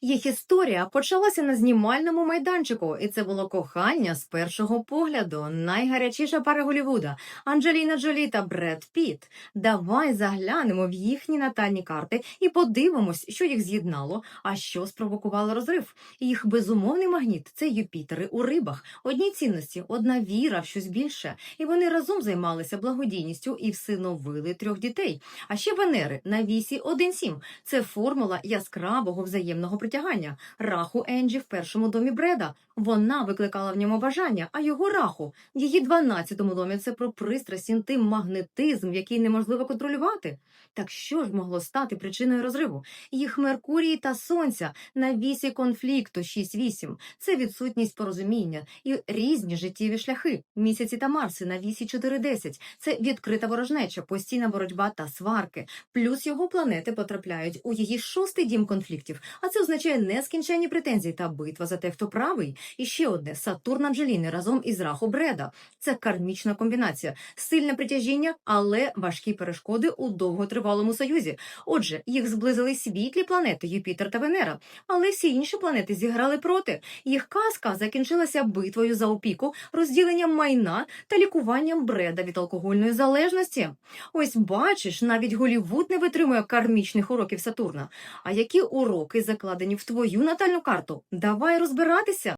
Їх історія почалася на знімальному майданчику, і це було кохання з першого погляду. Найгарячіша пара Голівуда Анджеліна Джолі та Бред Піт. Давай заглянемо в їхні натальні карти і подивимось, що їх з'єднало, а що спровокувало розрив. Їх безумовний магніт це Юпітери у рибах. Одні цінності, одна віра, щось більше. І вони разом займалися благодійністю і всиновили трьох дітей. А ще Венери на вісі 1-7. Це формула яскравого взаємного притягання. Раху Енджі в першому домі Бреда. Вона викликала в ньому бажання, а його раху її 12-му домі це про пристрасть, інтим, магнетизм, який неможливо контролювати. Так що ж могло стати причиною розриву? Їх Меркурії та Сонця на вісі конфлікту 6-8. Це відсутність порозуміння і різні життєві шляхи. Місяці та Марси на вісі 4-10. Це відкрита ворожнеча, постійна боротьба та сварки. Плюс його планети потрапляють у її шостий дім конфліктів. А це означає нескінченні претензії та битва за те, хто правий. І ще одне Сатурн Анджеліни разом із Раху Бреда. Це кармічна комбінація, сильне притяжіння, але важкі перешкоди у довготривалому союзі. Отже, їх зблизили світлі планети Юпітер та Венера, але всі інші планети зіграли проти. Їх казка закінчилася битвою за опіку, розділенням майна та лікуванням бреда від алкогольної залежності. Ось бачиш, навіть Голівуд не витримує кармічних уроків Сатурна. А які уроки закладені в твою натальну карту? Давай розбиратися.